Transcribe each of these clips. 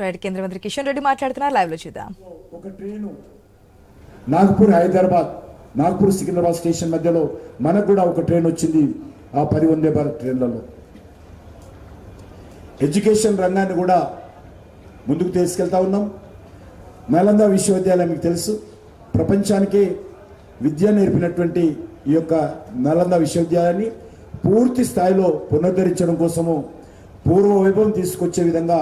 Right కేంద్ర మంత్రి కిషన్ రెడ్డి మాట్లాడుతున్నారు. లైవ్లో చూద్దాం. ఒక ట్రైను నాగ్పూర్ హైదరాబాద్ నాగ్పూర్ సికింద్రాబాద్ స్టేషన్ మధ్యలో మనకు కూడా ఒక ట్రైన్ వచ్చింది. ఆ పది వందే భారత్ ట్రైన్లలో. ఎడ్యుకేషన్ రంగాన్ని కూడా ముందుకు తీసుకెళ్తా ఉన్నాం. నలంద విశ్వవిద్యాలయం మీకు తెలుసు. ప్రపంచానికి విద్య నేర్పినటువంటి ఈ యొక్క నలంద విశ్వవిద్యాలయాన్ని పూర్తి స్థాయిలో పునరుద్ధరించడం కోసము పూర్వ వైభవం తీసుకొచ్చే విధంగా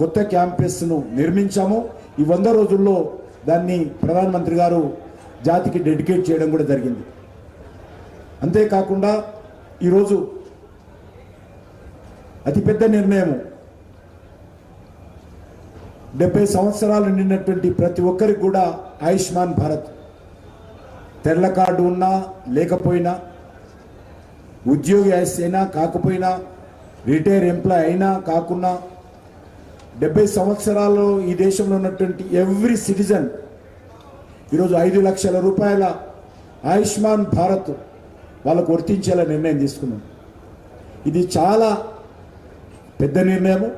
కొత్త క్యాంపస్ను నిర్మించాము. ఈ వంద రోజుల్లో దాన్ని ప్రధానమంత్రి గారు జాతికి డెడికేట్ చేయడం కూడా జరిగింది. అంతేకాకుండా ఈరోజు అతిపెద్ద నిర్ణయం డెబ్బై సంవత్సరాలు నిండినటువంటి ప్రతి ఒక్కరికి కూడా ఆయుష్మాన్ భారత్. తెల్ల కార్డు ఉన్నా లేకపోయినా ఉద్యోగి అయినా కాకపోయినా రిటైర్ ఎంప్లాయ్ అయినా కాకున్నా డెబ్బై సంవత్సరాల్లో ఈ దేశంలో ఉన్నటువంటి ఎవ్రీ సిటిజన్ ఈరోజు ఐదు లక్షల రూపాయల ఆయుష్మాన్ భారత్ వాళ్ళకు వర్తించేలా నిర్ణయం తీసుకున్నాం. ఇది చాలా పెద్ద నిర్ణయము.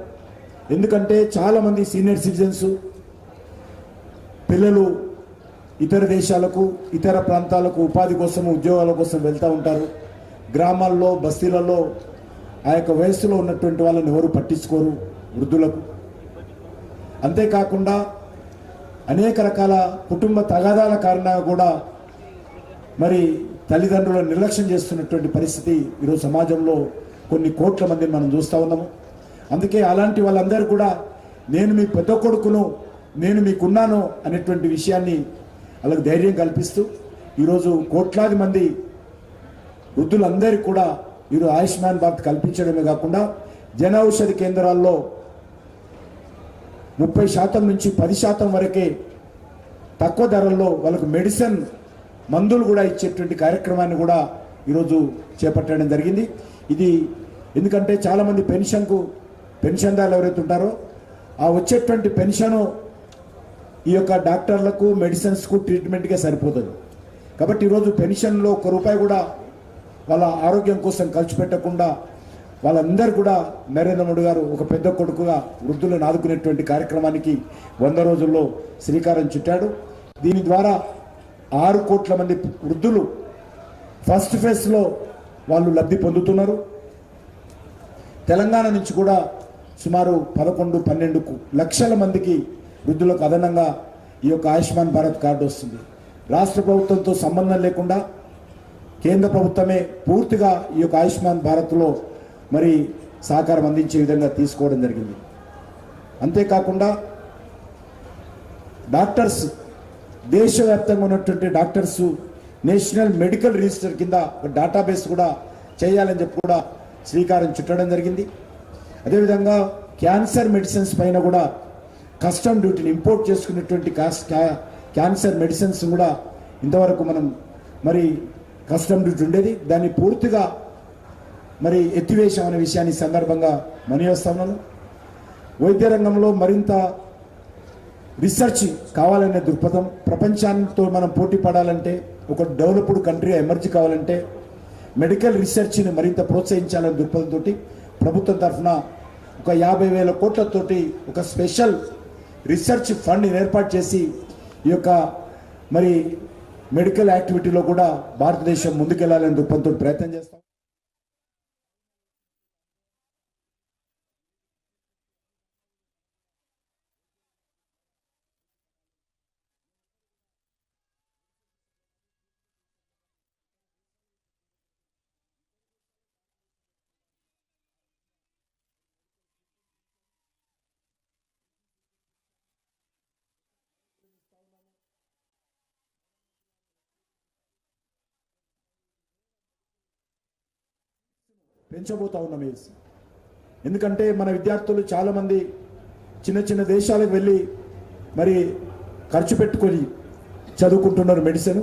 ఎందుకంటే చాలామంది సీనియర్ సిటిజన్స్ పిల్లలు ఇతర దేశాలకు ఇతర ప్రాంతాలకు ఉపాధి కోసం ఉద్యోగాల కోసం వెళ్తూ ఉంటారు. గ్రామాల్లో బస్తీలలో ఆ యొక్క వయస్సులో ఉన్నటువంటి వాళ్ళని ఎవరు పట్టించుకోరు వృద్ధులకు. అంతేకాకుండా అనేక రకాల కుటుంబ తగాదాల కారణంగా కూడా మరి తల్లిదండ్రులను నిర్లక్ష్యం చేస్తున్నటువంటి పరిస్థితి ఈరోజు సమాజంలో కొన్ని కోట్ల మందిని మనం చూస్తూ ఉన్నాము. అందుకే అలాంటి వాళ్ళందరూ కూడా నేను మీ పెద్ద కొడుకును నేను మీకున్నాను అనేటువంటి విషయాన్ని వాళ్ళకి ధైర్యం కల్పిస్తూ ఈరోజు కోట్లాది మంది వృద్ధులందరికీ కూడా ఈరోజు ఆయుష్మాన్ భారత్ కల్పించడమే కాకుండా జన ఔషధి కేంద్రాల్లో ముప్పై శాతం నుంచి పది శాతం వరకే తక్కువ ధరల్లో వాళ్ళకు మెడిసిన్ మందులు కూడా ఇచ్చేటువంటి కార్యక్రమాన్ని కూడా ఈరోజు చేపట్టడం జరిగింది. ఇది ఎందుకంటే చాలామంది పెన్షన్కు పెన్షన్దారులు ఎవరైతే ఉంటారో ఆ వచ్చేటువంటి పెన్షను ఈ యొక్క డాక్టర్లకు మెడిసిన్స్కు ట్రీట్మెంట్గా సరిపోతుంది. కాబట్టి ఈరోజు పెన్షన్లో ఒక రూపాయి కూడా వాళ్ళ ఆరోగ్యం కోసం ఖర్చు పెట్టకుండా వాళ్ళందరూ కూడా నరేంద్ర మోడీ గారు ఒక పెద్ద కొడుకుగా వృద్ధులను ఆదుకునేటువంటి కార్యక్రమానికి వంద రోజుల్లో శ్రీకారం చుట్టాడు. దీని ద్వారా ఆరు కోట్ల మంది వృద్ధులు ఫస్ట్ ఫేజ్లో వాళ్ళు లబ్ధి పొందుతున్నారు. తెలంగాణ నుంచి కూడా సుమారు పదకొండు పన్నెండు లక్షల మందికి వృద్ధులకు అదనంగా ఈ యొక్క ఆయుష్మాన్ భారత్ కార్డు వస్తుంది. రాష్ట్ర ప్రభుత్వంతో సంబంధం లేకుండా కేంద్ర ప్రభుత్వమే పూర్తిగా ఈ యొక్క ఆయుష్మాన్ భారత్లో మరి సహకారం అందించే విధంగా తీసుకోవడం జరిగింది. అంతేకాకుండా డాక్టర్స్ దేశవ్యాప్తంగా ఉన్నటువంటి డాక్టర్స్ నేషనల్ మెడికల్ రిజిస్టర్ కింద ఒక డేటాబేస్ కూడా చేయాలని చెప్పి కూడా శ్రీకారం చుట్టడం జరిగింది. అదేవిధంగా క్యాన్సర్ మెడిసిన్స్ పైన కూడా కస్టమ్ డ్యూటీని ఇంపోర్ట్ చేసుకునేటువంటి క్యాన్సర్ మెడిసిన్స్ కూడా ఇంతవరకు మనం మరి కస్టమ్ డ్యూటీ ఉండేది. దాన్ని పూర్తిగా మరి ఎత్తివేశాం అనే విషయాన్ని సందర్భంగా మనివేస్తా వైద్య రంగంలో మరింత రీసెర్చ్ కావాలనే దృక్పథం ప్రపంచాంతో మనం పోటీ పడాలంటే ఒక డెవలప్డ్ కంట్రీ ఎమర్జ్ కావాలంటే మెడికల్ రీసెర్చ్ని మరింత ప్రోత్సహించాలనే దృక్పథంతో ప్రభుత్వం తరఫున ఒక యాభై వేల కోట్లతోటి ఒక స్పెషల్ రీసెర్చ్ ఫండ్ ఏర్పాటు చేసి ఈ యొక్క మరి మెడికల్ యాక్టివిటీలో కూడా భారతదేశం ముందుకెళ్ళాలనే దృక్పథంతో ప్రయత్నం చేస్తాం. పెంచబోతా ఉన్నాం వేసి ఎందుకంటే మన విద్యార్థులు చాలామంది చిన్న చిన్న దేశాలకు వెళ్ళి మరి ఖర్చు పెట్టుకొని చదువుకుంటున్నారు మెడిసిన్.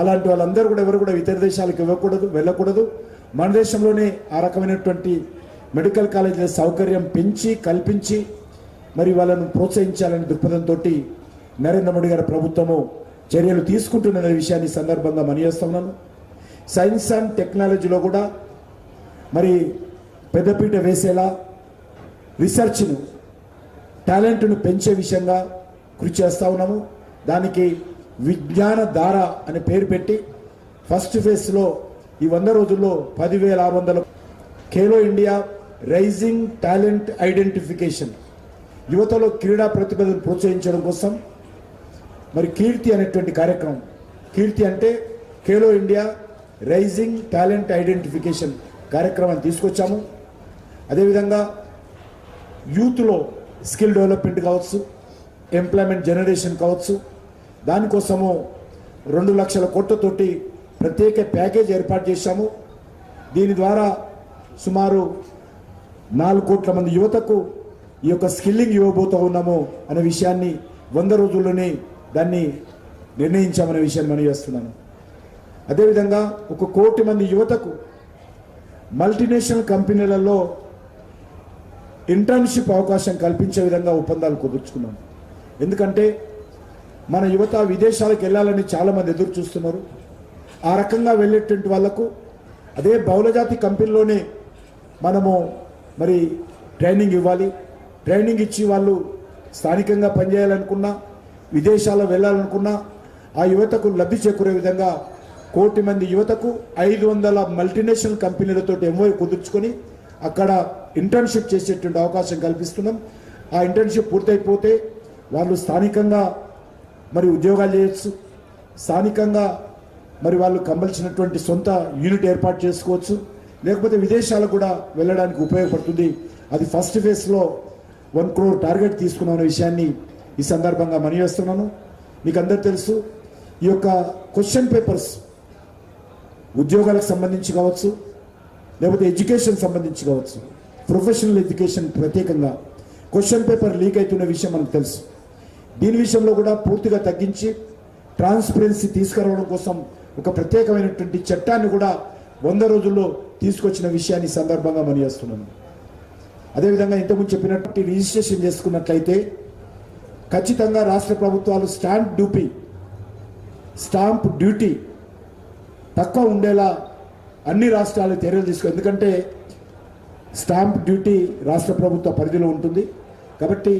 అలాంటి వాళ్ళందరూ కూడా ఎవరు కూడా ఇతర దేశాలకు ఇవ్వకూడదు వెళ్ళకూడదు. మన దేశంలోనే ఆ రకమైనటువంటి మెడికల్ కాలేజీల సౌకర్యం పెంచి కల్పించి మరి వాళ్ళను ప్రోత్సహించాలనే దృక్పథంతో నరేంద్ర మోడీ గారి ప్రభుత్వము చర్యలు తీసుకుంటున్న విషయాన్ని సందర్భంగా మనియేస్తున్నాను సైన్స్ అండ్ టెక్నాలజీలో కూడా మరి పెద్దపీట వేసేలా రీసెర్చ్ను టాలెంట్ను పెంచే విషయంగా కృషి చేస్తూ ఉన్నాము. దానికి విజ్ఞాన ధార అనే పేరు పెట్టి ఫస్ట్ ఫేజ్లో ఈ వంద రోజుల్లో పదివేల ఆరు వందల Khelo India rising talent identification యువతలో క్రీడా ప్రతిభను ప్రోత్సహించడం కోసం. మరి కీర్తి అనేటువంటి కార్యక్రమం కీర్తి అంటే Khelo India rising talent identification కార్యక్రమాన్ని తీసుకొచ్చాము. అదేవిధంగా యూత్లో స్కిల్ డెవలప్మెంట్ కావచ్చు ఎంప్లాయ్మెంట్ జనరేషన్ కావచ్చు దానికోసము రెండు లక్షల కోట్లతోటి ప్రత్యేక ప్యాకేజ్ ఏర్పాటు చేశాము. దీని ద్వారా సుమారు నాలుగు కోట్ల మంది యువతకు ఈ యొక్క స్కిల్లింగ్ ఇవ్వబోతూ ఉన్నాము అనే విషయాన్ని వంద రోజుల్లోనే దాన్ని నిర్ణయించామనే విషయాన్ని మనం చేస్తున్నాను అదేవిధంగా ఒక కోటి మంది యువతకు మల్టీనేషనల్ కంపెనీలలో ఇంటర్న్షిప్ అవకాశం కల్పించే విధంగా ఒప్పందాలు కుదుర్చుకున్నాం. ఎందుకంటే మన యువత విదేశాలకు వెళ్ళాలని చాలామంది ఎదురు చూస్తున్నారు. ఆ రకంగా వెళ్ళేటువంటి వాళ్ళకు అదే బహుళజాతి కంపెనీలోనే మనము మరి ట్రైనింగ్ ఇవ్వాలి. ట్రైనింగ్ ఇచ్చి వాళ్ళు స్థానికంగా పనిచేయాలనుకున్నా విదేశాల్లో వెళ్ళాలనుకున్నా ఆ యువతకు లబ్ధి చేకూరే విధంగా కోటి మంది యువతకు ఐదు వందల మల్టీనేషనల్ కంపెనీలతో ఎంఓ కుదుర్చుకొని అక్కడ ఇంటర్న్షిప్ చేసేటువంటి అవకాశం కల్పిస్తున్నాం. ఆ ఇంటర్న్షిప్ పూర్తయిపోతే వాళ్ళు స్థానికంగా మరి ఉద్యోగాలు చేయొచ్చు. స్థానికంగా మరి వాళ్ళు కంపల్సినటువంటి సొంత యూనిట్ ఏర్పాటు చేసుకోవచ్చు. లేకపోతే విదేశాలకు కూడా వెళ్ళడానికి ఉపయోగపడుతుంది. అది ఫస్ట్ ఫేజ్లో వన్ క్రోర్ టార్గెట్ తీసుకున్నాను అనే విషయాన్ని ఈ సందర్భంగా మనవేస్తున్నాను మీకు అందరు తెలుసు ఈ యొక్క క్వశ్చన్ పేపర్స్ ఉద్యోగాలకు సంబంధించి కావచ్చు లేకపోతే ఎడ్యుకేషన్ సంబంధించి కావచ్చు ప్రొఫెషనల్ ఎడ్యుకేషన్ ప్రత్యేకంగా క్వశ్చన్ పేపర్ లీక్ అవుతున్న విషయం మనకు తెలుసు. దీని విషయంలో కూడా పూర్తిగా తగ్గించి ట్రాన్స్పరెన్సీ తీసుకురావడం కోసం ఒక ప్రత్యేకమైనటువంటి చట్టాన్ని కూడా వంద రోజుల్లో తీసుకొచ్చిన విషయాన్ని సందర్భంగా మనం చేస్తున్నాను అదేవిధంగా ఇంతకుముందు చెప్పినట్టు రిజిస్ట్రేషన్ చేసుకున్నట్లయితే ఖచ్చితంగా రాష్ట్ర ప్రభుత్వాలు స్టాంప్ డ్యూటీ స్టాంప్ డ్యూటీ తక్కువ ఉండేలా అన్ని రాష్ట్రాలు చర్యలు తీసుకో ఎందుకంటే స్టాంప్ డ్యూటీ రాష్ట్ర ప్రభుత్వ పరిధిలో ఉంటుంది. కాబట్టి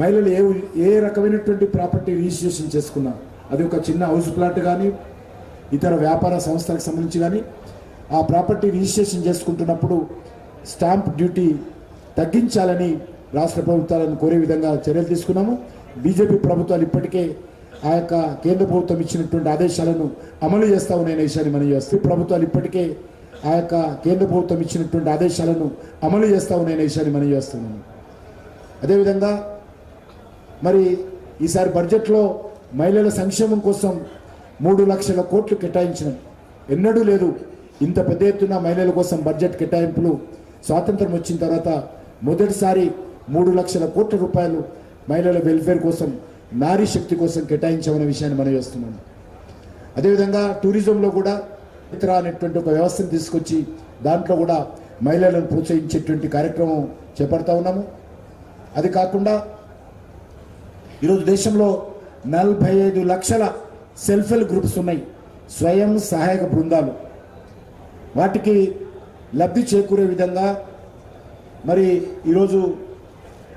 మహిళలు ఏ ఏ రకమైనటువంటి ప్రాపర్టీ రిజిస్ట్రేషన్ చేసుకున్నా అది ఒక చిన్న హౌస్ ప్లాట్ కానీ ఇతర వ్యాపార సంస్థలకు సంబంధించి కానీ ఆ ప్రాపర్టీ రిజిస్ట్రేషన్ చేసుకుంటున్నప్పుడు స్టాంప్ డ్యూటీ తగ్గించాలని రాష్ట్ర ప్రభుత్వాలను కోరే విధంగా చర్యలు తీసుకున్నాము. బీజేపీ ప్రభుత్వాలు ఇప్పటికే ఆ యొక్క కేంద్ర ప్రభుత్వం ఇచ్చినటువంటి ఆదేశాలను అమలు చేస్తా ఉన్నాయనే విషయాన్ని మనం చేస్తాం. ప్రభుత్వాలు ఇప్పటికే ఆ యొక్క కేంద్ర ప్రభుత్వం ఇచ్చినటువంటి ఆదేశాలను అమలు చేస్తా ఉన్నాయనే విషయాన్ని మనం చేస్తున్నాము అదేవిధంగా మరి ఈసారి బడ్జెట్లో మహిళల సంక్షేమం కోసం మూడు లక్షల కోట్లు కేటాయించడం ఎన్నడూ లేదు. ఇంత పెద్ద ఎత్తున మహిళల కోసం బడ్జెట్ కేటాయింపులు స్వాతంత్రం వచ్చిన తర్వాత మొదటిసారి మూడు లక్షల కోట్ల రూపాయలు మహిళల వెల్ఫేర్ కోసం నారీ శక్తి కోసం కేటాయించామనే విషయాన్ని మనం చేస్తున్నాము అదేవిధంగా టూరిజంలో కూడా ఇతర అనేటువంటి ఒక వ్యవస్థను తీసుకొచ్చి దాంట్లో కూడా మహిళలను ప్రోత్సహించేటువంటి కార్యక్రమం చేపడతా ఉన్నాము. అది కాకుండా ఈరోజు దేశంలో నలభై ఐదు లక్షల సెల్ఫ్ హెల్ప్ గ్రూప్స్ ఉన్నాయి. స్వయం సహాయక బృందాలు. వాటికి లబ్ధి చేకూరే విధంగా మరి ఈరోజు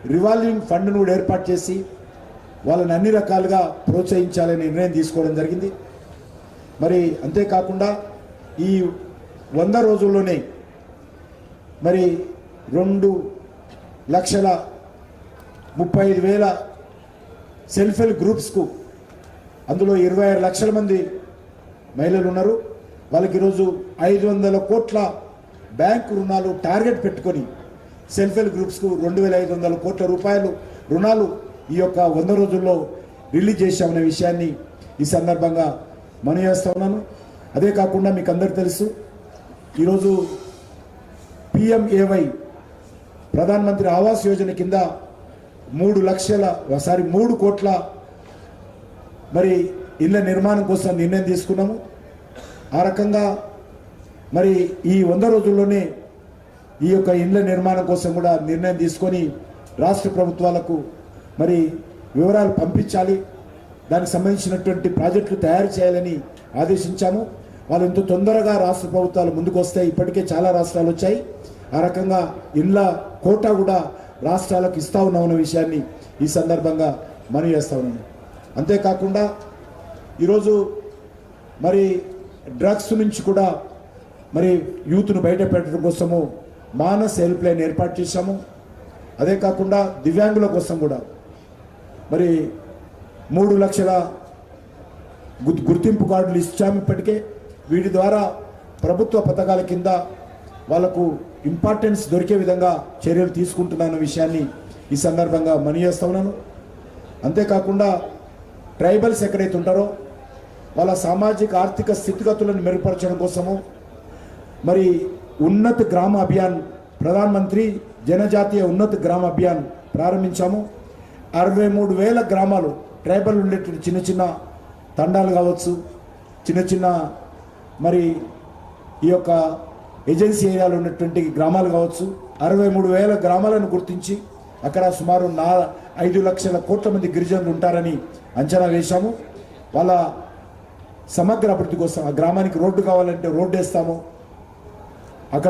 రివాల్వింగ్ ఫండ్ను కూడా ఏర్పాటు చేసి వాళ్ళని అన్ని రకాలుగా ప్రోత్సహించాలనే నిర్ణయం తీసుకోవడం జరిగింది. మరి అంతేకాకుండా ఈ వంద రోజుల్లోనే మరి రెండు లక్షల ముప్పై ఐదు వేల సెల్ఫ్ హెల్ప్ గ్రూప్స్కు అందులో ఇరవై ఆరు లక్షల మంది మహిళలు ఉన్నారు. వాళ్ళకి ఈరోజు ఐదు వందల కోట్ల బ్యాంకు రుణాలు టార్గెట్ పెట్టుకొని సెల్ఫ్ హెల్ప్ గ్రూప్స్కు రెండు వేల ఐదు వందల కోట్ల రూపాయలు రుణాలు ఈ యొక్క వంద రోజుల్లో రిలీజ్ చేశామనే విషయాన్ని ఈ సందర్భంగా మనం చేస్తా ఉన్నాను అదే కాకుండా మీకు అందరికి తెలుసు ఈరోజు పిఎంఏవై ప్రధానమంత్రి ఆవాస్ యోజన కింద మూడు లక్షల సారీ మూడు కోట్ల మరి ఇళ్ళ నిర్మాణం కోసం నిర్ణయం తీసుకున్నాము. ఆ రకంగా మరి ఈ వంద రోజుల్లోనే ఈ యొక్క ఇళ్ళ నిర్మాణం కోసం కూడా నిర్ణయం తీసుకొని రాష్ట్ర ప్రభుత్వాలకు మరి వివరాలు పంపించాలి. దానికి సంబంధించినటువంటి ప్రాజెక్టులు తయారు చేయాలని ఆదేశించాము వాళ్ళు ఎంత తొందరగా రాష్ట్ర ప్రభుత్వాలు ముందుకు వస్తాయి. ఇప్పటికే చాలా రాష్ట్రాలు వచ్చాయి. ఆ రకంగా ఇళ్ళ కోట కూడా రాష్ట్రాలకు ఇస్తా ఉన్నామన్న విషయాన్ని ఈ సందర్భంగా మనవి చేస్తా ఉన్నాను. అంతేకాకుండా ఈరోజు మరి డ్రగ్స్ నుంచి కూడా మరి యూత్ను బయట పెట్టడం కోసము మానస్ హెల్ప్ లైన్ ఏర్పాటు చేశాము. అదే కాకుండా దివ్యాంగుల కోసం కూడా మరి మూడు లక్షల గు- గుర్తింపు కార్డులు ఇచ్చాము ఇప్పటికే. వీటి ద్వారా ప్రభుత్వ పథకాల కింద వాళ్ళకు ఇంపార్టెన్స్ దొరికే విధంగా చర్యలు తీసుకుంటున్నాను విషయాన్ని ఈ సందర్భంగా మనీ చేస్తా ఉన్నాను. అంతేకాకుండా ట్రైబల్స్ ఎక్కడైతే ఉంటారో వాళ్ళ సామాజిక ఆర్థిక స్థితిగతులను మెరుగుపరచడం కోసము మరి ఉన్నత గ్రామ అభియాన్ ప్రధానమంత్రి జనజాతీయ ఉన్నత గ్రామ అభియాన్ ప్రారంభించాము. అరవై మూడు వేల గ్రామాలు ట్రైబల్ ఉండేటువంటి చిన్న చిన్న తండాలు కావచ్చు చిన్న చిన్న మరి ఈ యొక్క ఏజెన్సీ ఏరియాలో ఉన్నటువంటి గ్రామాలు కావచ్చు. అరవై మూడు వేల గ్రామాలను గుర్తించి అక్కడ సుమారు నా ఐదు లక్షల కోట్ల మంది గిరిజనులు ఉంటారని అంచనా వేశాము. వాళ్ళ సమగ్ర అభివృద్ధి కోసం ఆ గ్రామానికి రోడ్డు కావాలంటే రోడ్డు వేస్తాము. అక్కడ